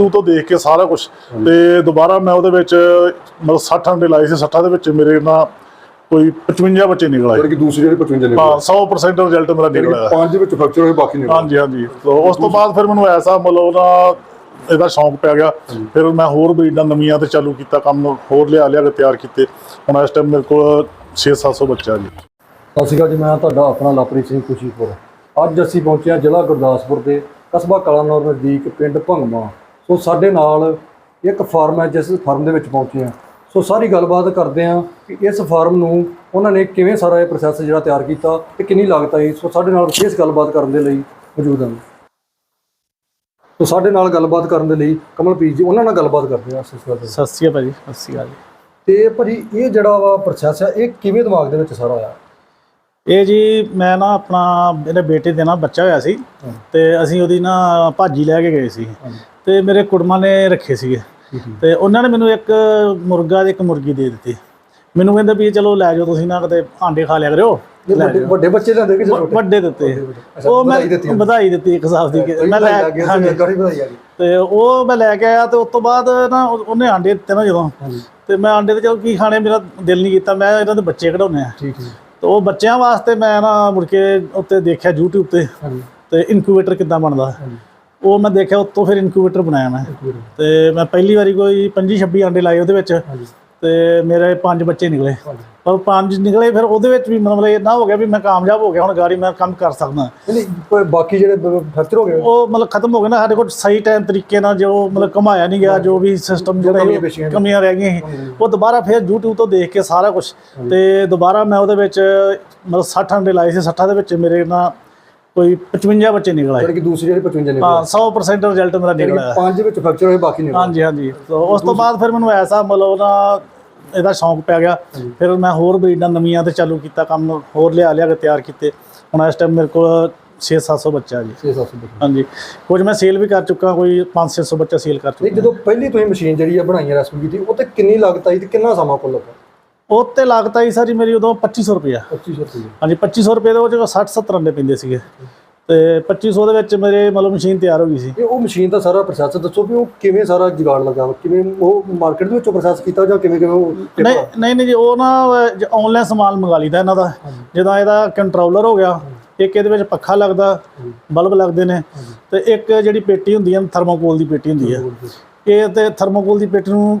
YouTube ਤੋਂ ਦੇਖ ਕੇ ਸਾਰਾ ਕੁਝ ਤੇ ਦੁਬਾਰਾ ਮੈਂ ਉਹਦੇ ਵਿੱਚ ਮਤਲਬ 60 ਅੰਡੇ ਲਾਏ ਸੀ 60 ਦੇ ਵਿੱਚ ਮੇਰੇ ਨਾਲ ਕੋਈ 55 ਬੱਚੇ ਨਿਕਲ ਆਏ। ਜਿਹੜੀ ਕਿ ਦੂਸਰੀ ਜਿਹੜੀ 55 ਹਾਂ ਨਿਕਲੀ 100% ਰਿਜ਼ਲਟ ਮੇਰਾ ਨਿਕਲ ਆਇਆ। ਪੰਜ ਵਿੱਚ ਫ੍ਰੈਕਚਰ ਹੋਏ ਬਾਕੀ ਨਿਕਲ ਹਾਂਜੀ ਹਾਂਜੀ। ਉਸ ਤੋਂ ਬਾਅਦ ਫਿਰ ਮੈਨੂੰ ਐਸਾ ਮਤਲਬ ਨਾ ਇਹਦਾ ਸ਼ੌਂਕ ਪੈ ਗਿਆ। ਫਿਰ ਮੈਂ ਹੋਰ ਬਰੀਡਾਂ ਨਵੀਆਂ ਤੇ ਚਾਲੂ ਕੀਤਾ ਕੰਮ ਹੋਰ ਲਿਆ ਲਿਆ ਕੇ ਤਿਆਰ ਕੀਤੇ। ਹੁਣ ਇਸ ਟਾਈਮ ਮੇਰੇ ਕੋਲ 6-700 ਬੱਚਾ ਜੀ। ਸਤਿ ਸ਼੍ਰੀ ਅਕਾਲ ਜੀ ਮੈਂ ਤੁਹਾਡਾ ਆਪਣਾ ਲਵਪ੍ਰੀਤ ਸਿੰਘ ਖੁਸ਼ੀਪੁਰ। ਅੱਜ ਅਸੀਂ ਪਹੁੰਚੇ ਹਾਂ ਜ਼ਿਲ੍ਹਾ ਗੁਰਦਾਸਪੁਰ ਦੇ ਕਸਬਾ ਕਲਾਨੌਰ ਨਜ਼ਦੀਕ ਪਿੰਡ ਭੰਗਮਾ। ਸੋ ਸਾਡੇ ਨਾਲ ਇੱਕ ਫਾਰਮ ਹੈ ਜਿਸ ਫਾਰਮ ਦੇ ਵਿੱਚ ਪਹੁੰਚੇ ਹਾਂ। ਸੋ ਸਾਰੀ ਗੱਲਬਾਤ ਕਰਦੇ ਹਾਂ ਕਿ ਇਸ ਫਾਰਮ ਨੂੰ ਉਹਨਾਂ ਨੇ ਕਿਵੇਂ ਸਾਰਾ ਇਹ ਪ੍ਰੋਸੈਸ ਜਿਹੜਾ ਤਿਆਰ ਕੀਤਾ ਤੇ ਕਿੰਨੀ ਲਾਗਤ ਆਈ। ਸੋ ਸਾਡੇ ਨਾਲ ਵਿਸ਼ੇਸ਼ ਗੱਲਬਾਤ ਕਰਨ ਦੇ ਲਈ ਮੌਜੂਦ ਹਨ ਸੋ ਸਾਡੇ ਨਾਲ ਗੱਲਬਾਤ ਕਰਨ ਦੇ ਲਈ ਕਮਲਪ੍ਰੀਤ ਜੀ ਉਹਨਾਂ ਨਾਲ ਗੱਲਬਾਤ ਕਰਦੇ ਤੇ ਸਤਿ ਸ਼੍ਰੀ ਅਕਾਲ ਜੀ। ਸਤਿ ਸ਼੍ਰੀ ਅਕਾਲ ਜੀ ਤੇ ਭਾਜੀ ਇਹ ਜਿਹੜਾ ਵਾ ਪ੍ਰੋਸੈਸ ਹੈ ਇਹ ਕਿਵੇਂ ਦਿਮਾਗ ਦੇ ਵਿੱਚ ਸਾਰਾ ਆਇਆ? ਇਹ ਜੀ ਮੈਂ ਨਾ ਆਪਣਾ ਮੇਰੇ ਬੇਟੇ ਦੇ ਨਾ ਬੱਚਾ ਹੋਇਆ ਸੀ ਤੇ ਅਸੀਂ ਉਹਦੀ ਨਾ ਭਾਜੀ ਲੈ ਕੇ ਗਏ ਸੀ। ਤੇ ਮੇਰੇ ਕੁੜਮਾ ਨੇ ਰੱਖੇ ਸੀਗੇ। ਤੇ ਉਹਨਾਂ ਨੇ ਮੈਨੂੰ ਇੱਕ ਮੁਰਗਾ ਤੇ ਇੱਕ ਮੁਰਗੀ ਦੇ ਦਿੱਤੀ। ਮੈਨੂੰ ਕਹਿੰਦੇ ਵੀ ਚਲੋ ਲੈ ਜਾਓ ਤੁਸੀਂ ਨਾ ਕਿਤੇ ਆਂਡੇ ਖਾ ਲਿਆ ਕਰਿਓ। ਵੱਡੇ ਬੱਚੇ ਲੈਂਦੇ ਕਿ ਛੋਟੇ? ਵੱਡੇ ਦਿੱਤੇ। ਉਹ ਮੈਂ ਵਧਾਈ ਦਿੱਤੀ ਇੱਕ ਹਿਸਾਬ ਦੀ। ਮੈਂ ਲੈ ਵਧਾਈ ਆ ਗਈ, ਹਾਂਜੀ। ਗਾੜੀ ਵਧਾਈ ਆ ਗਈ। ਤੇ ਉਹ ਮੈਂ ਲੈ ਕੇ ਆਇਆ ਤੇ ਉਸ ਤੋਂ ਬਾਅਦ ਨਾ ਉਹ- ਉਹਨੇ ਆਂਡੇ ਦਿੱਤੇ ਨਾ ਜਦੋਂ। ਤੇ ਮੈਂ ਆਂਡੇ ਤੇ ਚਲ ਕੀ ਖਾਣੇ ਮੇਰਾ ਦਿਲ ਨਹੀਂ ਕੀਤਾ। ਮੈਂ ਇਹਨਾਂ ਦੇ ਬੱਚੇ ਕਢਾਉਣੇ ਆ। ਠੀਕ ਠੀਕ। ਤੇ ਉਹ ਬੱਚਿਆਂ ਵਾਸਤੇ ਮੈਂ ਨਾ ਮੁੜ ਕੇ ਉੱਤੇ ਦੇਖਿਆ YouTube ਤੇ। ਤੇ ਇਨਕੂਬੇਟਰ ਕਿੱਦਾਂ ਬਣਦਾ। ਉਹ ਮੈਂ ਦੇਖਿਆ ਉੱਤੋਂ ਫਿਰ ਇਨਕੂਬੇਟਰ ਬਣਾਇਆ ਮੈਂ। ਤੇ ਮੈਂ ਪਹਿਲੀ ਵਾਰੀ ਕੋਈ 25 26 ਆਂਡੇ ਲਾਏ ਉਹਦੇ ਵਿੱਚ। ਤੇ ਮੇਰੇ ਪੰਜ ਬੱਚੇ ਨਿਕਲੇ। ਪਰ ਪੰਜ ਨਿਕਲੇ ਫਿਰ ਉਹਦੇ ਵਿੱਚ ਵੀ ਮਤਲਬ ਇਹ ਨਾ ਹੋ ਗਿਆ ਵੀ ਮੈਂ ਕਾਮਯਾਬ ਹੋ ਗਿਆ ਹੁਣ ਗਾੜੀ ਮੈਂ ਕੰਮ ਕਰ ਸਕਦਾ। ਨਹੀਂ ਬਾਕੀ ਜਿਹੜੇ ਫੈਕਚਰ ਹੋ ਗਏ? ਉਹ ਮਤਲਬ ਖਤਮ ਹੋ ਗਿਆ ਨਾ ਸਾਡੇ ਕੋਲ ਸਹੀ ਟਾਈਮ ਤਰੀਕੇ ਨਾਲ ਜੋ ਮਤਲਬ ਕਮਾਇਆ ਨਹੀਂ ਗਿਆ ਜੋ ਵੀ ਸਿਸਟਮ ਜਿਹੜਾ ਕਮੀਆਂ ਰਹਿ ਗਈਆਂ ਉਹ ਦੁਬਾਰਾ ਫਿਰ YouTube ਤੋਂ ਦੇਖ ਕੇ ਸਾਰਾ ਕੁਝ ਤੇ ਦੁਬਾਰਾ ਮੈਂ ਉਹਦੇ ਵਿੱਚ ਮਤਲਬ 60 ਅੰਡੇ ਲਾਏ ਸੀ 60 ਦੇ ਵਿੱਚ ਮੇਰੇ ਨਾਲ ਕੋਈ 55 ਬੱਚੇ ਨਿਕਲ ਆਏ। ਕਿ ਦੂਸਰੀ ਜਿਹੜੀ 55 ਨਿਕਲੀ ਹਾਂ 100% ਰਿਜ਼ਲਟ ਮੇਰਾ ਨਿਕਲ ਆਇਆ। ਪੰਜ ਵਿੱਚ ਫੈਕਚਰ ਹੋਏ ਬਾਕੀ ਨਿਕਲੇ ਹਾਂਜੀ ਹਾਂਜੀ। ਤਾਂ ਉਸ ਤੋਂ ਬਾਅਦ ਫਿਰ ਮੈਨੂੰ ਐਸਾ ਮਤਲਬ ਨਾ ਇਹਦਾ ਸ਼ੌਂਕ ਪੈ ਗਿਆ। ਫਿਰ ਮੈਂ ਹੋਰ ਬਰੀਡਾਂ ਨਵੀਆਂ ਤੇ ਚਾਲੂ ਕੀਤਾ ਕੰਮ ਹੋਰ ਲਿਆ ਲਿਆ ਕੇ ਤਿਆਰ ਕੀਤੇ। ਹੁਣ ਇਸ ਟਾਈਮ ਮੇਰੇ ਕੋਲ 6-700 ਬੱਚਾ ਜੀ। 6-700 ਬੱਚੇ। ਹਾਂਜੀ। ਕੁਝ ਮੈਂ ਸੇਲ ਵੀ ਕਰ ਚੁੱਕਾ ਕੋਈ 5-600 ਬੱਚਾ ਸੇਲ ਕਰ ਚੁੱਕਾ। ਜਦੋਂ ਪਹਿਲੀ ਤੁਸੀਂ ਮਸ਼ੀਨ ਜਿਹੜੀ ਆ ਬਣਾਈ ਆ ਰੈਸਪੀ ਕੀਤੀ ਉਹ ਤੇ ਕਿੰਨੀ ਲਾਗਤ ਆਈ ਤੇ ਕਿੰਨਾ ਸਮਾਂ ਕੋਲ ਲੱਗਾ ਉਹ ਤੇ ਲਾਗਤ ਆਈ ਸਾਰੀ ਮੇਰੀ ਉਦੋਂ 2500 ਰੁਪਇਆ 2500 ਰੁਪਏ ਹਾਂਜੀ 2500 ਰੁਪਏ ਦੇ ਉਹ 60-70 ਅੰਡੇ ਪੈਂਦੇ ਸੀਗੇ। ਤੇ 2500 ਦੇ ਵਿੱਚ ਮੇਰੇ ਮਤਲਬ ਮਸ਼ੀਨ ਤਿਆਰ ਹੋ ਗਈ ਸੀ। ਇਹ ਉਹ ਮਸ਼ੀਨ ਦਾ ਸਾਰਾ ਪ੍ਰੋਸੈਸ ਦੱਸੋ ਵੀ ਉਹ ਕਿਵੇਂ ਸਾਰਾ ਜੁਗਾੜ ਲੱਗਾ? ਕਿਵੇਂ ਉਹ ਮਾਰਕੀਟ ਦੇ ਵਿੱਚੋਂ ਪ੍ਰੋਸੈਸ ਕੀਤਾ ਜਾਂ ਕਿਵੇਂ ਕਿਵੇਂ ਉਹ ਨਹੀਂ ਨਹੀਂ ਨਹੀਂ ਜੀ ਉਹ ਨਾ ਆਨਲਾਈਨ ਸਮਾਨ ਮੰਗਾ ਲਈਦਾ ਇਹਨਾਂ ਦਾ। ਜਦੋਂ ਇਹਦਾ ਕੰਟਰੋਲਰ ਹੋ ਗਿਆ ਇੱਕ ਇਹਦੇ ਵਿੱਚ ਪੱਖਾ ਲੱਗਦਾ ਬਲਬ ਲੱਗਦੇ ਨੇ। ਤੇ ਇੱਕ ਜਿਹੜੀ ਪੇਟੀ ਹੁੰਦੀ ਹੈ ਥਰਮੋਕੋਲ ਦੀ ਪੇਟੀ ਹੁੰਦੀ ਹੈ ਇਹ ਤੇ ਥਰਮੋਕੋਲ ਦੀ ਪੇਟੀ ਨੂੰ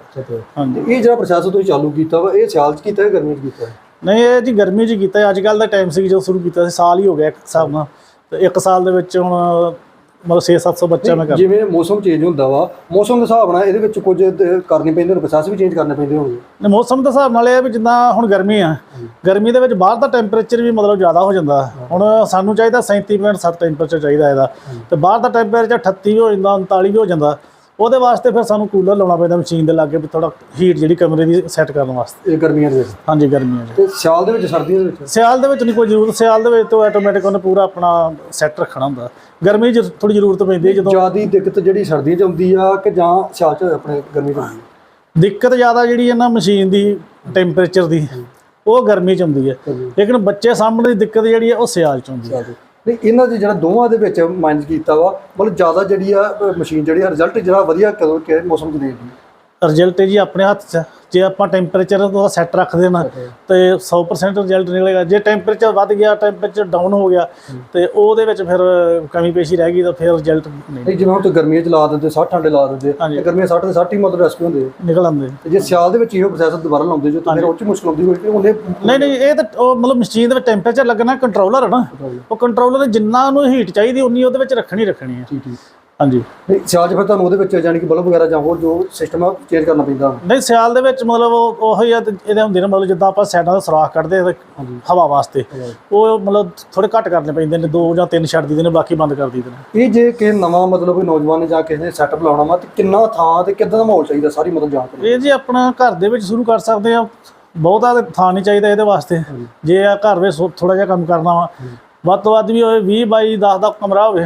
ਹਾਂਜੀ। ਇਹ ਜਿਹੜਾ ਪ੍ਰੋਸੈਸ ਤੁਸੀਂ ਚਾਲੂ ਕੀਤਾ ਵਾ ਇਹ ਸਿਆਲ ਚ ਕੀਤਾ ਹੈ ਗਰਮੀ ਚ ਕੀਤਾ? ਹੈ ਨਹੀਂ ਇਹ ਜੀ ਗਰਮੀ 'ਚ ਕੀਤਾ। ਅੱਜ ਕੱਲ ਦਾ ਟਾਈਮ ਸੀ ਜਦੋਂ ਸ਼ੁਰੂ ਕੀਤਾ ਸੀ ਸਾਲ ਹੀ ਹੋ ਗਿਆ ਇੱਕ ਹਿਸਾਬ ਨਾਲ। ਤੇ ਇੱਕ ਸਾਲ ਦੇ ਵਿੱਚ ਹੁਣ ਮਤਲਬ 6-700 ਬੱਚਾ ਮੈਂ ਕਰ ਜਿਵੇਂ ਮੌਸਮ ਚੇਂਜ ਹੁੰਦਾ ਵਾ ਮੌਸਮ ਦੇ ਹਿਸਾਬ ਨਾਲ ਇਹਦੇ ਵਿੱਚ ਕੁਝ ਤੇ ਕਰਨੇ ਪੈਂਦੇ ਨੇ ਪ੍ਰੋਸੈਸ ਵੀ ਚੇਂਜ ਕਰਨੇ ਪੈਂਦੇ ਹੋਣਗੇ ਮੌਸਮ ਦੇ ਹਿਸਾਬ ਨਾਲ ਇਹ ਵੀ ਜਿੱਦਾਂ ਹੁਣ ਗਰਮੀ ਆ ਗਰਮੀ ਦੇ ਵਿੱਚ ਬਾਹਰ ਦਾ ਟੈਂਪਰੇਚਰ ਵੀ ਮਤਲਬ ਜ਼ਿਆਦਾ ਹੋ ਜਾਂਦਾ। ਹੁਣ ਸਾਨੂੰ ਚਾਹੀਦਾ 37.7 ਟੈਂਪਰੇਚਰ ਚਾਹੀਦਾ ਇਹਦਾ। ਤੇ ਬਾਹਰ ਦਾ ਟੈਂਪਰੇਚਰ 38 ਵੀ ਹੋ ਜਾਂਦਾ 39 ਵੀ ਹੋ ਜਾਂਦਾ। ਉਹਦੇ ਵਾਸਤੇ ਫਿਰ ਸਾਨੂੰ ਕੂਲਰ ਲਾਉਣਾ ਪੈਂਦਾ ਮਸ਼ੀਨ ਦੇ ਲਾਗੇ ਵੀ ਥੋੜਾ ਹੀਟ ਜਿਹੜੀ ਕਮਰੇ ਦੀ ਸੈੱਟ ਕਰਨ ਵਾਸਤੇ। ਇਹ ਗਰਮੀਆਂ ਦੇ ਵਿੱਚ? ਹਾਂਜੀ ਗਰਮੀਆਂ 'ਚ ਤੇ ਸਿਆਲ ਦੇ ਵਿੱਚ ਸਰਦੀਆਂ ਦੇ ਵਿੱਚ? ਸਿਆਲ ਦੇ ਵਿੱਚ ਨਹੀਂ ਕੋਈ ਜ਼ਰੂਰਤ ਸਿਆਲ ਦੇ ਵਿੱਚ ਤਾਂ ਆਟੋਮੈਟਿਕ ਉਹਨੇ ਪੂਰਾ ਆਪਣਾ ਸੈੱਟ ਰੱਖਣਾ ਹੁੰਦਾ। ਗਰਮੀ 'ਚ ਥੋੜੀ ਜ਼ਰੂਰਤ ਪੈਂਦੀ ਹੈ ਜਦੋਂ ਜਿਆਦੀ ਦਿੱਕਤ ਜਿਹੜੀ ਸਰਦੀਆਂ ਚ ਆਉਂਦੀ ਆ ਕਿ ਜਾਂ ਸਿਆਲ ਚ ਆਪਣੇ ਗਰਮੀ ਚ ਆਉਂਦੀ? ਦਿੱਕਤ ਜ਼ਿਆਦਾ ਜਿਹੜੀ ਹੈ ਨਾ ਮਸ਼ੀਨ ਦੀ ਟੈਂਪਰੇਚਰ ਦੀ ਉਹ ਗਰਮੀ 'ਚ ਹੁੰਦੀ ਹੈ। ਲੇਕਿਨ ਬੱਚੇ ਸਾਹਮਣੇ ਦੀ ਦਿੱਕਤ ਜਿਹੜੀ ਹੈ ਉਹ ਸਿਆਲ 'ਚ ਹੁੰਦੀ ਹੈ। ਨਹੀਂ, ਇਹਨਾਂ ਦੇ ਜਿਹੜਾ ਦੋਵਾਂ ਦੇ ਵਿੱਚ ਮਾਈਨਸ ਕੀਤਾ ਵਾ, ਮਤਲਬ ਜ਼ਿਆਦਾ ਜਿਹੜੀ ਆ ਮਸ਼ੀਨ ਜਿਹੜੀ ਆ ਰਿਜ਼ਲਟ ਜਿਹੜਾ ਵਧੀਆ ਕਦੋਂ ਕਿ ਮੌਸਮ ਚ ਦੇਦੀ ਰਿਜ਼ਲਟ ਜੀ ਆਪਣੇ ਹੱਥ 'ਚ। ਜੇ ਆਪਾਂ ਟੈਂਪਰੇਚਰ ਉਹਦਾ ਸੈੱਟ ਰੱਖਦੇ ਨਾ ਤੇ 100% ਰਿਜ਼ਲਟ ਨਿਕਲੇਗਾ। ਜੇ ਟੈਂਪਰੇਚਰ ਵੱਧ ਗਿਆ ਟੈਂਪਰੇਚਰ ਡਾਊਨ ਹੋ ਗਿਆ ਤੇ ਉਹਦੇ ਵਿੱਚ ਫਿਰ ਕਮੀ ਪੇਸ਼ੀ ਰਹਿ ਗਈ ਤਾਂ ਫਿਰ ਰਿਜ਼ਲਟ ਨਹੀਂ। ਜਿਵੇਂ ਹੁਣ ਤੁਸੀਂ ਗਰਮੀਆਂ ਚ ਲਾ ਦਿੰਦੇ 60 ਅੰਡੇ ਲਾ ਦਿੰਦੇ। ਤੇ ਗਰਮੀਆਂ 60 ਦੇ 60 ਹੀ ਮਤਲਬ ਰੈਸਪੀ ਹੁੰਦੇ। ਨਿਕਲ ਆਉਂਦੇ। ਤੇ ਜੇ ਸਿਆਲ ਦੇ ਵਿੱਚ ਇਹੋ ਪ੍ਰੋਸੈਸ ਦੁਬਾਰਾ ਲਾਉਂਦੇ ਜੋ ਤਾਂ ਫਿਰ ਉਹ ਚ ਮੁਸ਼ਕਲ ਆਉਂਦੀ ਹੋਈ ਉਹਨੇ ਨਹੀਂ ਨਹੀਂ ਇਹ ਤਾਂ ਉਹ ਮਤਲਬ ਮਸ਼ੀਨ ਦੇ ਵਿੱਚ ਟੈਂਪਰੇਚਰ ਲੱਗਣਾ ਕੰਟਰੋਲਰ ਹੈ ਨਾ। ਉਹ ਕੰਟਰੋਲਰ ਜਿੰਨਾ ਉਹਨੂੰ ਹੀਟ ਚਾਹੀਦੀ ਉਨੀ ਉਹਦੇ ਵਿੱਚ ਰੱਖਣੀ ਰੱਖਣੀ ਹੈ ਠੀਕ ਠੀਕ। ਹਾਂਜੀ। ਨਹੀਂ ਸਿਆਲ 'ਚ ਫਿਰ ਤੁਹਾਨੂੰ ਉਹਦੇ ਵਿੱਚ ਜਾਨੀ ਕਿ ਬਲਬ ਵਗੈਰਾ ਜਾਂ ਹੋਰ ਜੋ ਸਿਸਟਮ ਆ ਚੇਂਜ ਕਰਨਾ ਪੈਂਦਾ। ਨਹੀਂ ਸਿਆਲ ਦੇ ਵਿੱਚ ਮਤਲਬ ਉਹ ਉਹੀ ਆ ਤੇ ਇਹਦੇ ਹੁੰਦੇ ਨੇ ਮਤਲਬ ਜਿੱਦਾਂ ਆਪਾਂ ਸਾਈਡਾਂ ਦਾ ਸੁਰਾਖ ਕੱਢਦੇ ਆ ਤੇ ਹਵਾ ਵਾਸਤੇ। ਉਹ ਮਤਲਬ ਥੋੜੇ ਘੱਟ ਕਰਨੇ ਪੈਂਦੇ ਨੇ ਦੋ ਜਾਂ ਤਿੰਨ ਛੱਡ ਦਿੰਦੇ ਨੇ ਬਾਕੀ ਬੰਦ ਕਰ ਦਿੰਦੇ ਨੇ। ਇਹ ਜੇ ਕਿ ਨਵਾਂ ਮਤਲਬ ਕੋਈ ਨੌਜਵਾਨ ਨੇ ਜਾਂ ਕਿਸੇ ਨੇ ਸੈਟਅਪ ਲਾਉਣਾ ਵਾ ਤੇ ਕਿੰਨਾ ਥਾਂ ਤੇ ਕਿੱਦਾਂ ਦਾ ਮਾਹੌਲ ਚਾਹੀਦਾ ਸਾਰੀ ਮਤਲਬ ਜਾਣਕਾਰੀ ਇਹ ਜੀ ਆਪਣਾ ਘਰ ਦੇ ਵਿੱਚ ਸ਼ੁਰੂ ਕਰ ਸਕਦੇ ਆ। ਬਹੁਤਾ ਥਾਂ ਨਹੀਂ ਚਾਹੀਦਾ ਇਹਦੇ ਵਾਸਤੇ। ਜੇ ਆ ਘਰ ਵਿੱਚ ਥੋੜਾ ਜਿਹਾ ਕੰਮ ਕਰਨਾ ਵਾ। ਵੱਧ ਤੋਂ ਵੱਧ ਵੀ ਹੋਵੇ 20 ਬਾਈ 10 ਦਾ ਕਮਰਾ ਹੋਵੇ।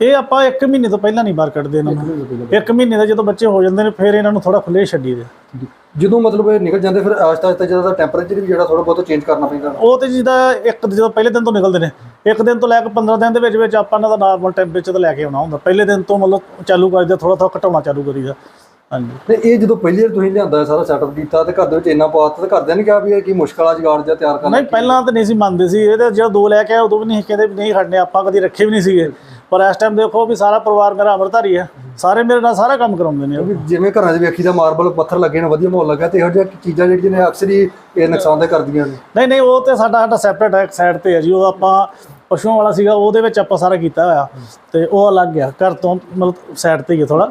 ਇਹ ਆਪਾਂ 1 ਮਹੀਨੇ ਤੋਂ ਪਹਿਲਾਂ ਨਹੀਂ ਬਾਹਰ ਕੱਢਦੇ ਇਹਨਾਂ ਨੂੰ। ਇੱਕ ਮਹੀਨੇ ਦਾ ਜਦੋਂ ਬੱਚੇ ਹੋ ਜਾਂਦੇ ਨੇ ਫਿਰ ਇਹਨਾਂ ਨੂੰ ਥੋੜਾ ਖੁੱਲੇ ਛੱਡੀ ਦੇ। ਜਦੋਂ ਮਤਲਬ ਇਹ ਨਿਕਲ ਜਾਂਦੇ ਫਿਰ ਆਸਤਾ ਆਸਤਾ ਜਿਹੜਾ ਟੈਂਪਰੇਚਰ ਵੀ ਜਿਹੜਾ ਥੋੜਾ ਬਹੁਤਾ ਚੇਂਜ ਕਰਨਾ ਪੈਂਦਾ ਉਹ ਤੇ ਜਿੱਦਾਂ ਇੱਕ ਜਦੋਂ ਪਹਿਲੇ ਦਿਨ ਤੋਂ ਨਿਕਲਦੇ ਨੇ ਇੱਕ ਦਿਨ ਤੋਂ ਲੈ ਕੇ 15 ਦਿਨ ਦੇ ਵਿੱਚ ਵਿੱਚ ਆਪਾਂ ਇਹਨਾਂ ਦਾ ਨਾਰਮਲ ਟੈਂਪਰੇਚਰ ਤੇ ਲੈ ਕੇ ਆਉਣਾ ਹੁੰਦਾ। ਪਹਿਲੇ ਦਿਨ ਤੋਂ ਮਤਲਬ ਚਾਲੂ ਕਰਦੇ ਥੋੜਾ ਥੋੜਾ ਘਟਾਉਣਾ ਚਾਲੂ ਕਰੀਦਾ। ਹਾਂਜੀ। ਤੇ ਇਹ ਜਦੋਂ ਪਹਿਲੀ ਵਾਰ ਤੁਸੀਂ ਲਿਆਂਦਾ ਸਾਰਾ ਸੈਟਅਪ ਕੀਤਾ ਤੇ ਘਰ ਦੇ ਵਿੱਚ ਇੰਨਾ ਪਾਤਾ ਤੇ ਘਰਦਿਆਂ ਨੇ ਕਿਹਾ ਵੀ ਇਹ ਕੀ ਮੁਸ਼ਕਲ ਆ ਜਗਾੜ ਜਾਂ ਤਿਆਰ ਕਰਨਾ ਨਹੀਂ ਪਹਿਲਾਂ ਤਾਂ ਨਹੀਂ ਸੀ ਮੰਨਦੇ ਸੀ। ਇਹ ਤਾਂ ਜਦੋਂ ਦੋ ਲੈ ਕੇ ਆਏ ਉਦੋਂ ਵੀ ਨਹੀਂ ਕਹਿੰਦੇ ਨਹੀਂ ਖੜਨੇ ਆਪਾਂ ਕਦੀ ਰੱਖੇ ਵੀ ਨਹੀਂ ਸੀਗੇ। ਪਰ ਇਸ ਟਾਈਮ ਦੇਖੋ ਵੀ ਸਾਰਾ ਪਰਿਵਾਰ ਮੇਰਾ ਅੰਮ੍ਰਿਤਧਾਰੀ ਹੈ। ਸਾਰੇ ਮੇਰੇ ਨਾਲ ਸਾਰਾ ਕੰਮ ਕਰਾਉਂਦੇ ਨੇ ਜਿਵੇਂ ਘਰਾਂ 'ਚ ਵੇਖੀ ਦਾ ਮਾਰਬਲ ਪੱਥਰ ਲੱਗੇ ਨੇ ਵਧੀਆ ਮਾਹੌਲ ਲੱਗਾ ਤੇ ਇਹੋ ਜਿਹੀਆਂ ਚੀਜ਼ਾਂ ਜਿਹੜੀਆਂ ਨੇ ਅਕਸਰ ਹੀ ਇਹ ਨੁਕਸਾਨਦਾਇਕ ਕਰਦੀਆਂ ਨੇ। ਨਹੀਂ ਨਹੀਂ ਉਹ ਤੇ ਸਾਡਾ ਸਾਡਾ ਸੈਪਰੇਟ ਹੈ ਸਾਈਡ ਤੇ ਹੈ ਜੀ। ਉਹ ਆਪਾਂ ਪਸ਼ੂਆਂ ਵਾਲਾ ਸੀਗਾ ਉਹਦੇ ਵਿੱਚ ਆਪਾਂ ਸਾਰਾ ਕੀਤਾ ਹੋਇਆ। ਤੇ ਉਹ ਅਲੱਗ ਆ ਘਰ ਤੋਂ ਮਤਲਬ ਸਾਈਡ ਤੇ ਹੈ ਥੋੜਾ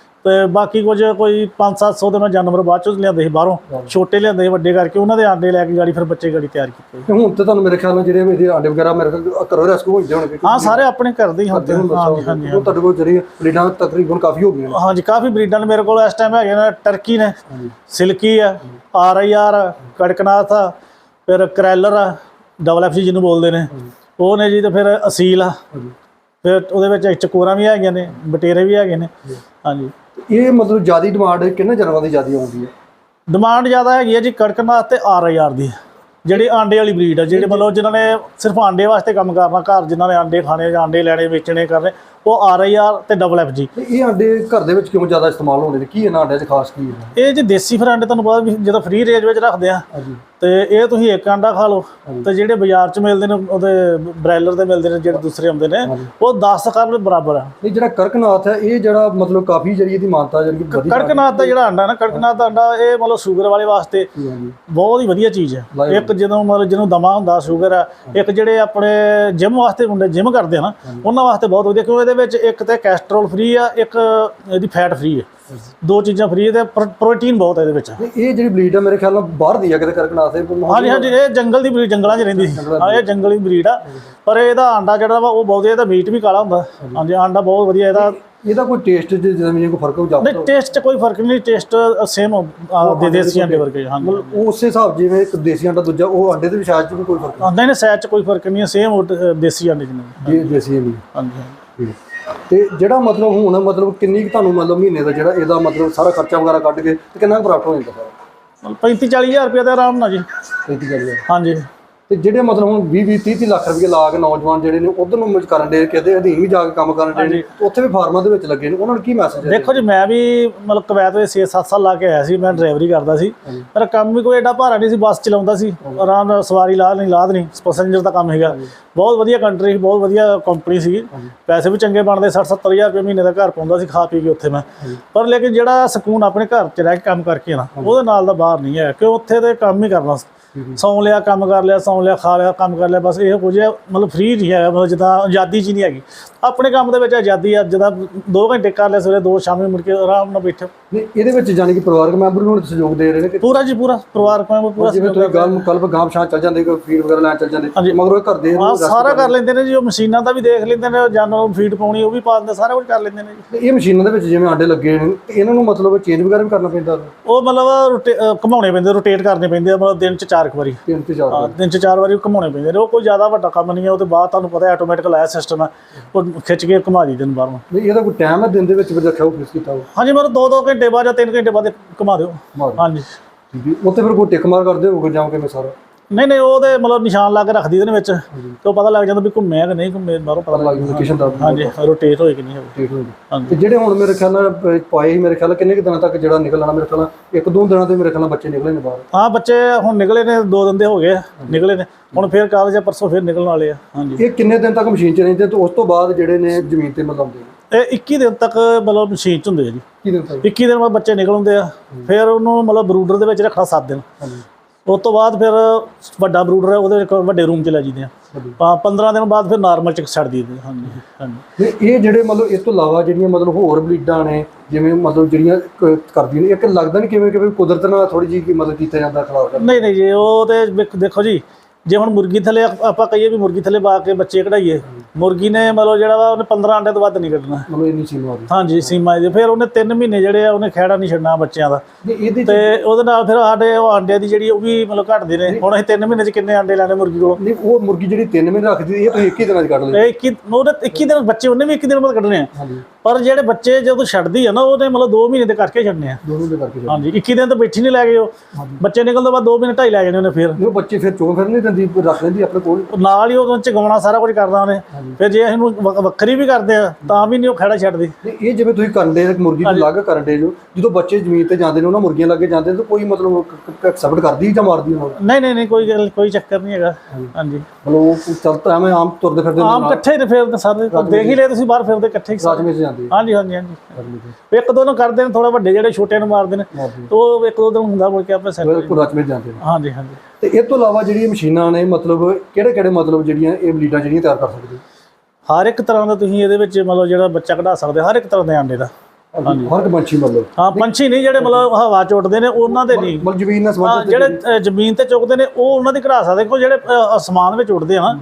ਤੇ ਬਾਕੀ ਕੁਝ ਕੋਈ 5-700 ਦੇ ਮੈਂ ਜਾਨਵਰ ਬਾਅਦ ਚੋਂ ਲਿਆਂਦੇ ਸੀ ਬਾਹਰੋਂ। ਛੋਟੇ ਲਿਆਂਦੇ ਸੀ ਵੱਡੇ ਕਰਕੇ ਉਹਨਾਂ ਦੇ ਆਂਡੇ ਲੈ ਕੇ ਗਾੜੀ ਫਿਰ ਬੱਚੇ ਗਾੜੀ ਤਿਆਰ ਕੀਤੇ। ਤੇ ਹੁਣ ਤੇ ਤੁਹਾਨੂੰ ਮੇਰੇ ਖਿਆਲ ਨਾਲ ਜਿਹੜੇ ਇਹਦੇ ਆਂਡੇ ਵਗੈਰਾ ਮੇਰੇ ਖਿਆਲ ਘਰੋਂ ਰੈਸਕਿਊ ਹੋਈ ਜਾਣਗੇ ਹਾਂ ਸਾਰੇ ਆਪਣੇ ਘਰ ਦੇ ਹੀ ਹੁੰਦੇ ਨੇ। ਹਾਂਜੀ ਹਾਂਜੀ ਉਹ ਤੁਹਾਡੇ ਕੋਲ ਜਿਹੜੀ ਬਰੀਡਾਂ ਤਕਰੀਬਨ ਕਾਫੀ ਹੋ ਗਈਆਂ ਨੇ। ਹਾਂਜੀ ਕਾਫੀ ਬਰੀਡਾਂ ਨੇ ਮੇਰੇ ਕੋਲ। ਇਸ ਟਾਈਮ ਹੈਗੇ ਨੇ ਟਰਕੀ ਨੇ ਸਿਲਕੀ ਆ ਆਰ ਆਈ ਆਰ ਕੜਕਨਾਥ ਆ ਫਿਰ ਕਰੈਲਰ ਆ ਡਬਲ ਐਫ ਜੀ ਜਿਹਨੂੰ ਬੋਲਦੇ ਨੇ। ਉਹ ਨੇ ਜੀ ਤੇ ਫਿਰ ਅਸੀਲ ਆ। ਫਿਰ ਉਹਦੇ ਵਿੱਚ ਚਕੋਰਾਂ ਵੀ ਹੈਗੀਆਂ ਨੇ ਬਟੇਰੇ ਵੀ ਹੈਗੇ ਨੇ। ਹਾਂਜੀ। ਇਹ ਮਤਲਬ ਜ਼ਿਆਦਾ ਡਿਮਾਂਡ ਕਿੰਨੇ ਜਾਨਵਰਾਂ ਦੀ ਜ਼ਿਆਦਾ ਆਉਂਦੀ ਹੈ? ਡਿਮਾਂਡ ਜ਼ਿਆਦਾ ਹੈਗੀ ਹੈ ਜੀ ਕੜਕਨਾਥ ਤੇ ਆਰ ਆਈ ਆਰ ਦੀ। ਜਿਹੜੀ ਆਂਡੇ ਵਾਲੀ ਬਰੀਡ ਆ ਜਿਹੜੇ ਮਤਲਬ ਜਿਨ੍ਹਾਂ ਨੇ ਸਿਰਫ ਆਂਡੇ ਵਾਸਤੇ ਕੰਮ ਕਰਨਾ ਘਰ ਜਿਨ੍ਹਾਂ ਨੇ ਆਂਡੇ ਖਾਣੇ ਜਾਂ ਆਂਡੇ ਲੈਣੇ ਵੇਚਣੇ ਕਰਨੇ ਉਹ ਆਰ ਆਈ ਆਰ ਤੇ ਡਬਲ ਐਫ ਜੀ ਤੇ ਇਹ ਆਂਡੇ ਘਰ ਦੇ ਵਿੱਚ ਕਿਉਂ ਜ਼ਿਆਦਾ ਇਸਤੇਮਾਲ ਹੁੰਦੇ ਨੇ? ਕੀ ਇਹਨਾਂ ਆਂਡਿਆਂ 'ਚ ਖਾਸ ਕੀ ਹੈ? ਇਹ ਜੀ ਦੇਸੀ ਫਿਰ ਆਂਡੇ ਤੁਹਾਨੂੰ ਪਤਾ ਵੀ ਜਦੋਂ ਫ੍ਰੀ ਰੇਂਜ ਵਿੱਚ ਰੱਖਦੇ ਆ ਹਾਂਜੀ। ਤੇ ਇਹ ਤੁਸੀਂ ਇੱਕ ਆਂਡਾ ਖਾ ਲਓ ਤੇ ਜਿਹੜੇ ਬਾਜ਼ਾਰ 'ਚ ਮਿਲਦੇ ਨੇ ਉਹਦੇ ਬ੍ਰਾਇਲਰ ਦੇ ਮਿਲਦੇ ਨੇ ਜਿਹੜੇ ਦੂਸਰੇ ਆਉਂਦੇ ਨੇ ਉਹ 10 ਕਰ ਬਰਾਬਰ ਆ। ਇਹ ਜਿਹੜਾ ਕਰਕਨਾਥ ਹੈ ਇਹ ਜਿਹੜਾ ਮਤਲਬ ਕਾਫੀ ਜਿਹੜੀ ਇਹਦੀ ਮਾਨਤਾ ਜਿਹੜੀ ਵਧੀ ਕੜਕਨਾਥ ਦਾ ਜਿਹੜਾ ਆਂਡਾ ਨਾ ਕੜਕਨਾਥ ਦਾ ਆਂਡਾ ਇਹ ਮਤਲਬ ਸ਼ੂਗਰ ਵਾਲੇ ਵਾਸਤੇ ਬਹੁਤ ਹੀ ਵਧੀਆ ਚੀਜ਼ ਹੈ। ਇੱਕ ਜਦੋਂ ਮਤਲਬ ਜਿਹਨੂੰ ਦਮਾ ਹੁੰਦਾ ਸ਼ੂਗਰ ਆ ਇੱਕ ਜਿਹੜੇ ਆਪਣੇ ਜਿਮ ਵਾਸਤੇ ਮੁੰਡੇ ਜਿਮ ਕਰਦੇ ਆ ਨਾ ਉਹਨਾਂ ਵਾਸਤੇ ਬਹੁਤ ਵਧੀਆ ਕਿਉਂਕਿ ਇਹਦੇ ਵਿੱਚ ਇੱਕ ਤੇ ਕੈਸਟਰੋਲ ਫ੍ਰੀ ਆ ਇੱਕ ਇਹਦੀ ਫੈਟ ਫ੍ਰੀ ਹੈ ਦੋ ਚੀਜ਼ਾਂ ਫ੍ਰੀ ਤੇ ਪ੍ਰੋ- ਪ੍ਰੋਟੀਨ ਬਹੁਤ ਹੈ ਇਹਦੇ ਵਿੱਚ। ਇਹ ਜਿਹੜੀ ਬਲੀਡ ਆ ਮੇਰੇ ਖਿਆਲ ਨਾਲ ਬਾਹਰ ਦੀ ਆ ਕਿਤੇ ਕਰਕਨਾਥ ਦੇ ਹਾਂਜੀ ਹਾਂਜੀ ਇਹ ਜੰਗਲ ਦੀ ਬਰੀਡ ਜੰਗਲਾਂ 'ਚ ਰਹਿੰਦੀ। ਸੀ ਹਾਂ ਇਹ ਜੰਗਲੀ ਬਰੀਡ ਆ। ਪਰ ਇਹਦਾ ਆਂਡਾ ਜਿਹੜਾ ਵਾ ਉਹ ਬਹੁਤ ਇਹਦਾ ਮੀਟ ਵੀ ਕਾਲਾ ਹੁੰਦਾ। ਹਾਂਜੀ। ਆਂਡਾ ਬਹੁਤ ਵਧੀਆ ਇਹਦਾ ਇਹਦਾ ਕੋਈ ਟੇਸਟ ਦੇ ਜਿਵੇਂ ਕੋਈ ਫ਼ਰਕ ਹੋ ਜਾਂਦਾ ਨਹੀਂ ਟੇਸਟ 'ਚ ਕੋਈ ਫ਼ਰਕ ਨਹੀਂ ਟੇਸਟ ਸੇਮ ਦੇ ਦੇਸੀ ਆਂਡੇ ਵਰਗੇ ਹਾਂਜੀ। ਮਤਲਬ ਉਸੇ ਹਿਸਾਬ ਜਿਵੇਂ ਇੱਕ ਦੇਸੀ ਆਂਡਾ ਦੂਜਾ ਉਹ ਆਂਡੇ ਦੇ ਵੀ ਸ਼ਾਇਦ 'ਚ ਵੀ ਕੋਈ ਫ਼ਰਕ ਆਂਦਾ ਨੇ ਸੈਚ 'ਚ ਕੋਈ ਫ਼ਰਕ ਨਹੀਂ ਹੈ ਸੇਮ ਦੇਸੀ ਆਂਡੇ ਜਿੰਨੇ ਨਹੀਂ ਦੇਸੀ ਵੀ ਹਾਂਜੀ। ਤੇ ਜਿਹੜਾ ਮਤਲਬ ਹੁਣ ਮਤਲਬ ਕਿੰਨੀ ਕੁ ਤੁਹਾਨੂੰ ਮਤਲਬ ਮਹੀਨੇ ਦਾ ਜਿਹੜਾ ਇਹਦਾ ਮਤਲਬ ਸਾਰਾ ਖਰਚਾ ਵਗੈਰਾ ਕੱਢ ਕੇ ਤੇ ਕਿੰਨਾ ਪ੍ਰਾਪਤ ਹੋ ਜਾਂਦਾ? ਸਾਰਾ 35 40000 ਰੁਪਏ ਦਾ ਆਰਾਮ ਨਾਲ ਜੀ। ਖੇਤੀ ਕਰੀਏ ਹਾਂਜੀ। ਤੇ ਜਿਹੜੇ ਮਤਲਬ ਹੁਣ 20 20 30 ਲੱਖ ਰੁਪਏ ਲਾ ਕੇ ਨੌਜਵਾਨ ਜਿਹੜੇ ਨੇ ਉਧਰ ਨੂੰ ਮੁਝ ਕਰਨ ਦੇ ਕਿਤੇ ਅਧੀਨ ਵੀ ਜਾ ਕੇ ਕੰਮ ਕਰਨ ਦੇ ਨੇ ਉੱਥੇ ਵੀ ਫਾਰਮਾਂ ਦੇ ਵਿੱਚ ਲੱਗੇ ਨੇ ਉਹਨਾਂ ਨੂੰ ਕੀ ਮੈਸੇਜ ਹੈ ਦੇਖੋ ਜੀ ਮੈਂ ਵੀ ਮਤਲਬ ਕਵੈਤ ਵਿੱਚ 6-7 ਸਾਲ ਲਾ ਕੇ ਆਇਆ ਸੀ ਮੈਂ ਡਰਾਈਵਰੀ ਕਰਦਾ ਸੀ। ਮੇਰਾ ਕੰਮ ਵੀ ਕੋਈ ਐਡਾ ਭਾਰਾ ਨਹੀਂ ਸੀ ਬੱਸ ਚਲਾਉਂਦਾ ਸੀ। ਆਰਾਮ ਨਾਲ ਸਵਾਰੀ ਲਾ ਨਹੀਂ ਲਾਦ ਨਹੀਂ ਪੈਸੇਂਜਰ ਦਾ ਕੰਮ ਹੈਗਾ। ਬਹੁਤ ਵਧੀਆ ਕੰਟਰੀ ਸੀ ਬਹੁਤ ਵਧੀਆ ਕੰਪਨੀ ਸੀ ਪੈਸੇ ਵੀ ਚੰਗੇ ਬਣਦੇ 60-70000 ਰੁਪਏ ਮਹੀਨੇ ਦਾ ਘਰ ਪਾਉਂਦਾ ਸੀ ਖਾ ਪੀ ਕੇ ਉੱਥੇ ਮੈਂ। ਪਰ ਲੇਕਿਨ ਜਿਹੜਾ ਸਕੂਨ ਆਪਣੇ ਘਰ 'ਚ ਰਹਿ ਕੇ ਕੰਮ ਕਰਕੇ ਨਾ ਉਹਦੇ ਨਾਲ ਦਾ ਬਾਹਰ ਨਹੀਂ ਹੈ ਕਿ ਉੱਥੇ ਤੇ ਕੰਮ ਹੀ ਕਰਨਾ ਸੌਂ ਲਿਆ ਕੰਮ ਕਰ ਲਿਆ ਸੌਂ ਲਿਆ ਖਾ ਲਿਆ ਕੰਮ ਕਰ ਲਿਆ ਬਸ ਇਹ ਕੁਝ ਮਤਲਬ ਫ੍ਰੀ ਨਹੀਂ ਹੈਗਾ ਮਤਲਬ ਜਿੱਦਾਂ ਆਜ਼ਾਦੀ ਜੀ ਨਹੀਂ ਹੈਗੀ। ਆਪਣੇ ਕੰਮ ਦੇ ਵਿੱਚ ਆਜ਼ਾਦੀ ਆ ਜਿੱਦਾਂ 2 ਘੰਟੇ ਕਰ ਲਿਆ ਸਵੇਰੇ 2 ਸ਼ਾਮੀ ਮੁੜ ਕੇ ਆਰਾਮ ਨਾਲ ਬੈਠੇ। ਨਹੀਂ ਇਹਦੇ ਵਿੱਚ ਜਾਨੀ ਕਿ ਪਰਿਵਾਰਕ ਮੈਂਬਰ ਹੁਣ ਸਹਿਯੋਗ ਦੇ ਰਹੇ ਨੇ ਕਿ ਪੂਰਾ ਜੀ ਪੂਰਾ ਪਰਿਵਾਰ ਕੋਲ ਪੂਰਾ ਜਿਵੇਂ ਤੁਸੀਂ ਗੱਲ ਕਲਬ ਗਾਮ ਸ਼ਾਂ ਚੱਲ ਜਾਂਦੇ ਕੋਈ ਫੀਡ ਵਗੈਰਾ ਲੈਣ ਚੱਲ ਜਾਂਦੇ ਮਗਰ ਉਹ ਘਰ ਦੇ ਹਾਂ ਸਾਰਾ ਕਰ ਲੈਂਦੇ ਨੇ ਜੀ ਉਹ ਮਸ਼ੀਨਾਂ ਦਾ ਵੀ ਦੇਖ ਲੈਂਦੇ ਨੇ ਜਾਨਵਰ ਨੂੰ ਫੀਡ ਪਾਉਣੀ ਉਹ ਵੀ ਪਾ ਦਿੰਦੇ ਸਾਰਾ ਕੁਝ ਕਰ ਲੈਂਦੇ ਨੇ ਇਹ ਮਸ਼ੀਨਾਂ ਦੇ ਵਿੱਚ ਜਿਵੇਂ ਆਂਡੇ ਲੱਗੇ ਨੇ ਇਹਨਾਂ ਨੂੰ ਮਤਲਬ ਚੇਂਜ ਵਗੈਰਾ ਵੀ ਕਰਨਾ ਪੈਂਦਾ ਉਹ ਮਤਲਬ ਘੁਮਾਉਣੇ ਪੈਂਦੇ ਰੋਟੇਟ ਕਰਨੇ ਪੈਂਦੇ ਆ ਮਤਲਬ ਦਿਨ ਚ ਚਾਰ ਚਾਰ ਕੁ ਵਾਰੀ। ਤਿੰਨ ਤੇ ਚਾਰ ਹਾਂ ਤਿੰਨ ਚ ਚਾਰ ਵਾਰੀ ਘੁਮਾਉਣੇ ਪੈਂਦੇ ਨੇ। ਉਹ ਕੋਈ ਜ਼ਿਆਦਾ ਵੱਡਾ ਕੰਮ ਨਹੀਂ ਹੈ ਉਹਦੇ ਬਾਅਦ ਤੁਹਾਨੂੰ ਪਤਾ ਆਟੋਮੈਟਿਕ ਲਾਇਆ ਸਿਸਟਮ ਹੈ। ਉਹ ਖਿੱਚ ਕੇ ਘੁਮਾ ਦੀ ਦਿਨ ਬਾਹਰੋਂ। ਨਹੀਂ ਇਹਦਾ ਕੋਈ ਟਾਈਮ ਹੈ ਦਿਨ ਦੇ ਵਿੱਚ ਵੀ ਰੱਖਿਆ ਉਹ ਫਿਕਸ ਕੀਤਾ ਉਹ ਹਾਂਜੀ ਮੈਨੂੰ 2-2 ਘੰਟੇ ਬਾਅਦ ਜਾਂ 3 ਘੰਟੇ ਬਾਅਦ ਘੁਮਾ ਦਿਓ। ਮਾਰ ਹਾਂਜੀ। ਠੀਕ ਹੈ ਉੱਥੇ ਫਿਰ ਕੋਈ ਟਿਕ ਮਾਰ ਕਰਦੇ ਹੋਗੇ ਜਾਂ ਕਿਵੇਂ ਸਾਰਾ? ਨਹੀਂ ਨਹੀਂ ਉਹਦੇ ਮਤਲਬ ਨਿਸ਼ਾਨ ਲਾ ਕੇ ਰੱਖਦੀ ਇਹਦੇ ਵਿੱਚ ਤੇ ਉਹ ਪਤਾ ਲੱਗ ਜਾਂਦਾ ਵੀ ਘੁੰਮਿਆ ਕਿ ਨਹੀਂ ਘੁੰਮੇ ਬਾਹਰੋਂ ਪਤਾ ਲੱਗ ਜਾਂਦਾ ਲੋਕੇਸ਼ਨ ਦਾ ਹਾਂਜੀ ਰੋਟੇਟ ਹੋਏ ਕਿ ਨਹੀਂ ਹੋਏ। ਠੀਕ ਹੋ ਗਈ ਹਾਂਜੀ। ਤੇ ਜਿਹੜੇ ਹੁਣ ਮੇਰੇ ਖਿਆਲ ਨਾਲ ਪਾਏ ਸੀ ਮੇਰੇ ਖਿਆਲ ਨਾਲ ਕਿੰਨੇ ਕੁ ਦਿਨਾਂ ਤੱਕ ਜਿਹੜਾ ਨਿਕਲ ਆਣਾ ਮੇਰੇ ਖਿਆਲ ਨਾਲ ਇੱਕ ਦੋ ਦਿਨਾਂ ਤੇ ਮੇਰੇ ਖਿਆਲ ਨਾਲ ਬੱਚੇ ਨਿਕਲੇ ਨੇ ਬਾਹਰ। ਹਾਂ ਬੱਚੇ ਹੁਣ ਨਿਕਲੇ ਨੇ ਦੋ ਦਿਨ ਦੇ ਹੋ ਗਏ ਆ, ਨਿਕਲੇ ਨੇ। ਹੁਣ ਫੇਰ ਕਾਲਜ ਆ ਪਰਸੋਂ ਫੇਰ ਨਿਕਲਣ ਵਾਲੇ ਆ ਹਾਂਜੀ। ਇਹ ਕਿੰਨੇ ਦਿਨ ਤੱਕ ਮਸ਼ੀਨ 'ਚ ਰਹਿੰਦੇ ਤੇ ਉਸ ਤੋਂ ਬਾਅਦ ਜਿਹੜੇ ਨੇ ਜ਼ਮੀਨ ਤੇ ਨੇ? ਇਹ 21 ਦਿਨ ਤੱਕ ਮਤਲਬ ਮਸ਼ੀਨ ਚ ਹੁੰਦੇ ਆ ਜੀ। ਕੀ ਦਿਨ ਤੱਕ? 21 ਦਿਨ ਬਾਅਦ ਬੱਚੇ ਨਿਕਲ ਆਉਂਦੇ ਆ। ਫਿਰ ਉਹਨੂੰ ਮਤਲਬ ਬਰੂਡਰ ਦੇ ਵਿੱਚ ਰੱਖਣਾ 7 ਦਿਨ। ਉਸ ਤੋਂ ਬਾਅਦ ਫਿਰ ਵੱਡਾ ਬਰੂਡਰ ਹੈ ਉਹਦੇ ਇੱਕ ਵੱਡੇ ਰੂਮ ਚ ਲੈ ਜਾਂਦੇ ਆ। ਪਾ- 15 ਦਿਨ ਬਾਅਦ ਫਿਰ ਨਾਰਮਲ ਚ ਛੱਡ ਦਈਦੇ ਹਾਂਜੀ ਹਾਂਜੀ। ਇਹ ਜਿਹੜੇ ਮਤਲਬ ਇਸ ਤੋਂ ਇਲਾਵਾ ਜਿਹੜੀਆਂ ਮਤਲਬ ਹੋਰ ਬਲੀਡਾਂ ਨੇ ਜਿਵੇਂ ਮਤਲਬ ਜਿਹੜੀਆਂ ਕ- ਕਰਦੀਆਂ ਨੇ ਇੱਕ ਲੱਗਦਾ ਨਹੀਂ ਕਿਵੇਂ ਕਿਵੇਂ ਕੁਦਰਤ ਨਾਲ ਥੋੜੀ ਜਿਹੀ ਮਤਲਬ ਕੀਤਾ ਜਾਂਦਾ ਖਿਲਾਫ। ਨਹੀਂ ਨਹੀਂ ਜੀ ਉਹ ਤੇ ਦੇਖੋ ਜੀ ਜੇ ਹੁਣ ਮੁਰਗੀ ਥੱਲੇ ਆਪ- ਕਹੀਏ ਵੀ ਮੁਰਗੀ ਥੱਲੇ ਪਾ ਕੇ ਬੱਚੇ ਕਢਾਈਏ ਮੁਰਗੀ ਨੇ ਮਤਲਬ ਜਿਹੜਾ ਵਾ ਉਹਨੇ 15 ਅੰਡੇ ਤੋਂ ਵੱਧ ਨਹੀਂ ਕੱਢਣਾ। ਮਤਲਬ ਇੰਨੀ ਸੀਮਾ ਆ ਗਈ ਹਾਂਜੀ ਸੀਮਾ ਦੀ ਫਿਰ ਉਹਨੇ 3 ਮਹੀਨੇ ਜਿਹੜੇ ਆ ਉਹਨੇ ਖਹਿੜਾ ਨਹੀਂ ਛੱਡਣਾ ਬੱਚਿਆਂ ਦਾ। ਨਹੀਂ ਤੇ ਉਹਦੇ ਨਾਲ ਫਿਰ ਸਾਡੇ ਉਹ ਆਂਡਿਆਂ ਦੀ ਜਿਹੜੀ ਉਹ ਵੀ ਮਤਲਬ ਘਟਦੇ ਨੇ। ਹੁਣ ਅਸੀਂ 3 ਮਹੀਨੇ ਚ ਕਿੰਨੇ ਆਂਡੇ ਲੈਣੇ ਮੁਰਗੀ ਕੋਲੋਂ? ਨਹੀਂ ਉਹ ਮੁਰਗੀ ਜਿਹੜੀ 3 ਮਹੀਨੇ ਰੱਖਦੀ ਇਹ ਤੁਸੀਂ ਇੱਕ ਹੀ ਦਿਨਾਂ 'ਚ ਕੱਢ ਲਈ। ਇਹ 21 ਉਹਦੇ 21 ਦਿਨ ਬੱਚੇ ਉਹਨੇ ਵੀ 21 ਦਿਨ ਬਾਅਦ ਕੱਢਣੇ ਆ। ਹਾਂਜੀ। ਪਰ ਜਿਹੜੇ ਬੱਚੇ ਜਦੋਂ ਛੱਡਦੀ ਆ ਨਾ ਉਹਨੇ ਮਤਲਬ 2 ਮਹੀਨੇ ਦੇ ਕਰਕੇ ਛੱਡਣੇ ਆ। ਦੋਨੋਂ ਦੇ ਕਰਕੇ ਹਾਂਜੀ 21 ਦਿਨ ਤਾਂ ਬੈਠੀ ਨਹੀਂ ਲੈ ਗਏ ਉਹ। ਬੱਚੇ ਨਿਕਲਣ ਤੋਂ ਬਾਅਦ 2 ਮਹੀਨੇ ਢਾਈ ਲੈ ਜਾਣੇ ਉਹਨੇ ਫਿਰ। ਉਹ ਬੱਚੇ ਫਿਰ ਚੋਂ ਫਿਰ ਨਹੀਂ ਦਿੰਦੀ ਰੱਖ ਲੈਂਦੀ ਆਪਣੇ ਕੋਲ। ਉਹ ਨਾਲ ਹੀ ਉਹਦੋਂ ਚਗਾਉਣਾ ਸਾਰਾ ਕੁਝ ਕਰਦਾ ਉਹਨੇ। ਫਿਰ ਜੇ ਅਸੀਂ ਇਹਨੂੰ ਵੱਖਰੀ ਵੀ ਕਰਦੇ ਆ ਤਾਂ ਵੀ ਨਹੀਂ ਉਹ ਖੜਾ ਛੱਡਦੀ। ਇਹ ਜਿਵੇਂ ਤੁਸੀਂ ਕਰਨ ਦੇ ਮੁਰਗੀ ਨੂੰ ਅਲੱਗ ਕਰਨ ਦੇ ਜੋ ਜਦੋਂ ਬੱਚੇ ਜ਼ਮੀਨ ਤੇ ਜਾਂਦੇ ਨੇ ਉਹਨਾਂ ਮੁਰਗੀਆਂ ਲੱਗੇ ਜਾਂਦੇ ਨੇ ਤਾਂ ਕੋਈ ਮਤਲਬ ਐਕਸੈਪਟ ਕਰਦੀ ਜਾਂ ਮਾਰਦੀ ਉਹਨਾਂ ਨੂੰ? ਨਹੀਂ ਨਹੀਂ ਨਹੀਂ ਕੋਈ ਕੋਈ ਚੱਕਰ ਨਹੀਂ ਹੈਗਾ। ਹਾਂਜੀ। ਮਤਲਬ ਉਹ ਚੱਲਦਾ ਐਵੇਂ ਆਮ ਤੁਰਦੇ ਫਿਰਦੇ ਆਮ ਇਕੱਠੇ ਫਿਰਦੇ ਸਾਰੇ। ਦੇਖ ਹੀ ਲਏ ਤੁਸੀਂ ਬਾਹਰ ਫਿਰਦੇ ਇਕੱਠੇ ਹੀ 'ਚ ਜਾਂਦੇ ਹਾਂਜੀ ਹਾਂਜੀ ਹਾਂਜੀ। ਇੱਕ ਦੋ ਨੂੰ ਕਰਦੇ ਨੇ ਥੋੜਾ ਵੱਡੇ ਜਿਹੜੇ ਛੋਟੇ ਨੂੰ ਮਾਰਦੇ ਨੇ ਉਹ ਇੱਕ ਦੋ ਦਿਨ ਹੁੰਦਾ ਮੁੜ ਕੇ ਆਪੇ ਸੈੱਟ ਬਿਲਕੁਲ ਰਾਜਮੇ 'ਚ ਜਾਂਦੇ ਨੇ। ਹਾਂਜੀ ਹਾਂਜੀ। ਤੇ ਇਹ ਤੋਂ ਇਲਾਵਾ ਜਿਹੜੀਆਂ ਮਸ਼ੀਨਾਂ ਨੇ ਮਤਲਬ ਕਿਹੜੇ ਕਿਹੜੇ ਮਤਲਬ ਜਿਹੜੀਆਂ ਇਹ ਬਲੀਡਾਂ ਜਿਹੜੀਆਂ ਤਿਆਰ ਕਰ ਸਕਦੇ? ਹਰ ਇੱਕ ਤਰ੍ਹਾਂ ਦਾ ਤੁਸੀਂ ਇਹਦੇ ਵਿੱਚ ਮਤਲਬ ਜਿਹੜਾ ਬੱਚਾ ਕਢਾ ਸਕਦੇ ਹਰ ਇੱਕ ਤਰ੍ਹਾਂ ਦੇ ਆਂਡੇ ਦਾ। ਹਾਂਜੀ ਹਰ ਇੱਕ ਪੰਛੀ ਮਤਲਬ। ਹਾਂ ਪੰਛੀ ਨਹੀਂ ਜਿਹੜੇ ਮਤਲਬ ਹਵਾ ਚ ਉੱਡਦੇ ਨੇ ਉਹਨਾਂ ਦੇ ਨਹੀਂ। ਮਤਲਬ ਜ਼ਮੀਨ ਨਾਲ ਸੰਬੰਧਿਤ ਜਿਹੜੇ ਜ਼ਮੀਨ ਤੇ ਚੁੱਕਦੇ ਨੇ ਉਹ ਉਹਨਾਂ ਦੀ ਕਢਾ ਸਕਦੇ ਕੋ ਜਿਹੜੇ ਅਸਮਾਨ ਵਿੱਚ ਉੱਡਦੇ ਆ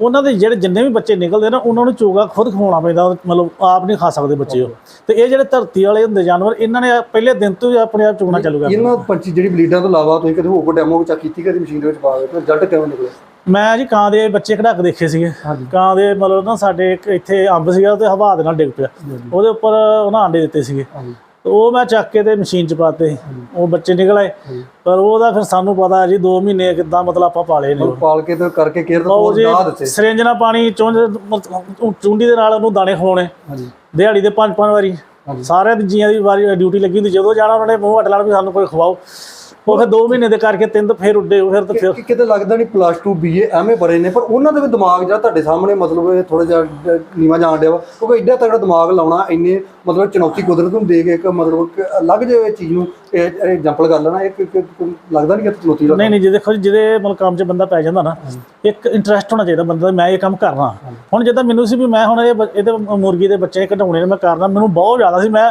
ਉਹਨਾਂ ਦੇ ਜਿਹੜੇ ਜਿੰਨੇ ਵੀ ਬੱਚੇ ਨਿਕਲਦੇ ਨਾ ਉਹਨਾਂ ਨੂੰ ਚੋਗਾ ਖੁਦ ਖਵਾਉਣਾ ਪੈਂਦਾ ਮਤਲਬ ਆਪ ਨਹੀਂ ਖਾ ਸਕਦੇ ਬੱਚੇ ਉਹ। ਤੇ ਇਹ ਜਿਹੜੇ ਧਰਤੀ ਵਾਲੇ ਹੁੰਦੇ ਜਾਨਵਰ ਇਹਨਾਂ ਨੇ ਪਹਿਲੇ ਦਿਨ ਤੋਂ ਹੀ ਆਪਣੇ ਆਪ ਚੁਗਣਾ ਚਾਲੂ ਕਰ ਇਹਨਾਂ ਪੰਛੀ ਜਿਹੜੀ ਬਲੀਡਾਂ ਤੋਂ ਇਲਾਵਾ ਤੁਸੀਂ ਕਦੇ ਕੋਈ ਡੈਮੋ ਵਿੱਚ ਕੀਤੀ ਕਦੀ ਮਸ਼ੀਨ ਦੇ ਵਿੱਚ ਪਾ ਕੇ ਤੇ ਰਿਜ਼ਲਟ ਕਿਵੇਂ ਨਿਕਲੇ? ਮੈਂ ਜੀ ਕਾਂ ਦੇ ਬੱਚੇ ਕਢਾ ਕੇ ਦੇਖੇ ਸੀਗੇ। ਕਾਂ ਦੇ ਮਤਲਬ ਨਾ ਸਾਡੇ ਇੱਥੇ ਅੰਬ ਸੀਗਾ ਤੇ ਹਵਾ ਦੇ ਨਾਲ ਡਿੱਗ ਪਿਆ। ਉਹਦੇ ਉੱਪਰ ਉਹਨਾਂ ਆਂਡੇ ਦਿੱਤੇ ਸੀਗੇ। ਉਹ ਮੈਂ ਚੱਕ ਕੇ ਤੇ ਮਸ਼ੀਨ ਚ ਪਾਤੇ। ਉਹ ਬੱਚੇ ਨਿਕਲ ਆਏ। ਪਰ ਉਹਦਾ ਫਿਰ ਸਾਨੂੰ ਪਤਾ ਜੀ 2 ਮਹੀਨੇ ਕਿੱਦਾਂ ਮਤਲਬ ਆਪਾਂ ਪਾਲੇ ਨੇ। ਉਹ। ਪਾਲ ਕੇ ਤੇ ਕਰਕੇ ਕੇਅਰ ਤਾਂ ਉਹ ਬਹੁਤ ਜੀ ਦਾ ਦਿੱਤੇ। ਸਿਰੰਜ ਨਾਲ ਪਾਣੀ ਚੁੰਝ ਮਤਲਬ ਚੁੰਡੀ ਦੇ ਨਾਲ ਉਹਨੂੰ ਦਾਣੇ ਖਵਾਉਣੇ ਹਾਂਜੀ। ਦਿਹਾੜੀ ਦੇ ਪੰਜ ਪੰਜ ਵਾਰੀ। ਹਾਂਜੀ। ਸਾਰਿਆਂ ਦੀ ਜੀਆਂ ਦੀ ਵਾਰੀ ਡਿਊਟੀ ਲੱਗੀ ਹੁੰਦੀ। ਜਦੋਂ ਜਾਣਾ ਉਹਨਾਂ ਨੇ ਮੂੰਹ ਲੈਣਾ ਵੀ ਸਾਨੂੰ ਕੋਈ ਖਵਾਓ। ਉਹ ਫਿਰ 2 ਮਹੀਨੇ ਦੇ ਕਰਕੇ ਤਿੰਨ ਤੋਂ ਫਿਰ ਉੱਡੇ ਉਹ ਫਿਰ ਤਾਂ ਫਿਰ ਕਿ ਕਿਤੇ ਲੱਗਦਾ ਨਹੀਂ ਪਲੱਸ 2 ਬੀਏ ਐਮਏ ਬਰੇ ਨੇ ਪਰ ਉਹਨਾਂ ਦੇ ਵੀ ਦਿਮਾਗ ਜਿਹੜਾ ਤੁਹਾਡੇ ਸਾਹਮਣੇ ਮਤਲਬ ਇਹ ਥੋੜਾ ਜਿਹਾ ਡ- ਨੀਵਾਂ ਜਾਣ ਡਿਆ ਵਾ। ਕਿਉਂਕਿ ਐਡਾ ਤਗੜਾ ਦਿਮਾਗ ਲਾਉਣਾ ਇੰਨੇ ਮਤਲਬ ਚੁਣੌਤੀ ਕੁਦਰਤ ਨੂੰ ਦੇ ਕੇ ਇੱਕ ਮਤਲਬ ਕਿ ਅਲੱਗ ਜਿਹੇ ਚੀਜ਼ ਨੂੰ ਐਗਜ਼ਾਮਪਲ ਕਰ ਲੈਣਾ ਇੱਕ ਇੱਕ- ਇੱਕ ਲੱਗਦਾ ਨਹੀਂ ਕਿ ਚੁਣੌਤੀ ਲੱਗਦਾ। ਨਹੀਂ ਨਹੀਂ ਜੇ ਦੇਖੋ ਜੀ, ਜਿਹਦੇ ਮਤਲਬ ਕੰਮ 'ਚ ਬੰਦਾ ਪੈ ਜਾਂਦਾ ਨਾ ਇੱਕ ਇੰਟਰਸਟ ਹੋਣਾ ਚਾਹੀਦਾ ਬੰਦਾ ਦਾ, ਮੈਂ ਇਹ ਕੰਮ ਕਰਨਾ। ਹੁਣ ਜਿੱਦਾਂ ਮੈਨੂੰ ਸੀ ਵੀ ਮੈਂ ਹੁਣ ਇਹ ਬ- ਇਹਦੇ ਮੁਰਗੀ ਦੇ ਬੱਚੇ ਕਢਾਉਣੇ ਨੇ ਮੈਂ ਕਰਨਾ ਮੈਨੂੰ ਬਹੁਤ ਜ਼ਿਆਦਾ ਸੀ ਮੈਂ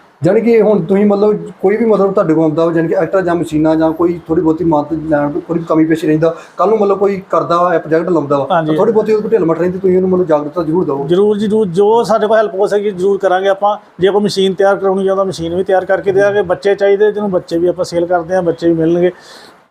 ਜਾਣੀ ਕਿ ਹੁਣ ਤੁਸੀਂ ਮਤਲਬ ਕੋਈ ਵੀ ਮਤਲਬ ਤੁਹਾਡੇ ਕੋਲ ਆਉਂਦਾ ਜਾਣੀ ਕਿ ਐਕਟਰ ਜਾਂ ਮਸ਼ੀਨਾਂ ਜਾਂ ਕੋਈ ਥੋੜੀ ਬਹੁਤੀ ਮਦਦ ਲੈਣ ਕੋਈ ਥੋੜੀ ਕਮੀ ਪੇਸ਼ ਰਹਿੰਦਾ ਕੱਲ ਨੂੰ ਮਤਲਬ ਕੋਈ ਕਰਦਾ ਵਾ ਪ੍ਰੋਜੈਕਟ ਲਾਉਂਦਾ ਵਾ ਹਾਂਜੀ। ਥੋੜੀ ਬਹੁਤੀ ਉਹਦੇ ਢਿੱਲ ਮਟ ਰਹਿੰਦੀ ਤੁਸੀਂ ਉਹਨੂੰ ਮਤਲਬ ਜਾਗਰੂਕਤਾ ਜ਼ਰੂਰ ਦਿਓ। ਜਰੂਰ ਜਰੂਰ ਜੋ ਸਾਡੇ ਕੋਲ ਹੈਲਪ ਹੋ ਸਕੇ ਜਰੂਰ ਕਰਾਂਗੇ ਆਪਾਂ। ਜੇ ਕੋਈ ਮਸ਼ੀਨ ਤਿਆਰ ਕਰਾਉਣੀ ਚਾਹੁੰਦਾ ਮਸ਼ੀਨ ਵੀ ਤਿਆਰ ਕਰਕੇ ਦੇਵਾਂਗੇ ਬੱਚੇ ਚਾਹੀਦੇ ਜਿਹਨੂੰ ਬੱਚੇ ਵੀ ਆਪਾਂ ਸੇਲ ਕਰਦੇ ਹਾਂ ਬੱਚੇ ਵੀ ਮਿਲਣਗੇ।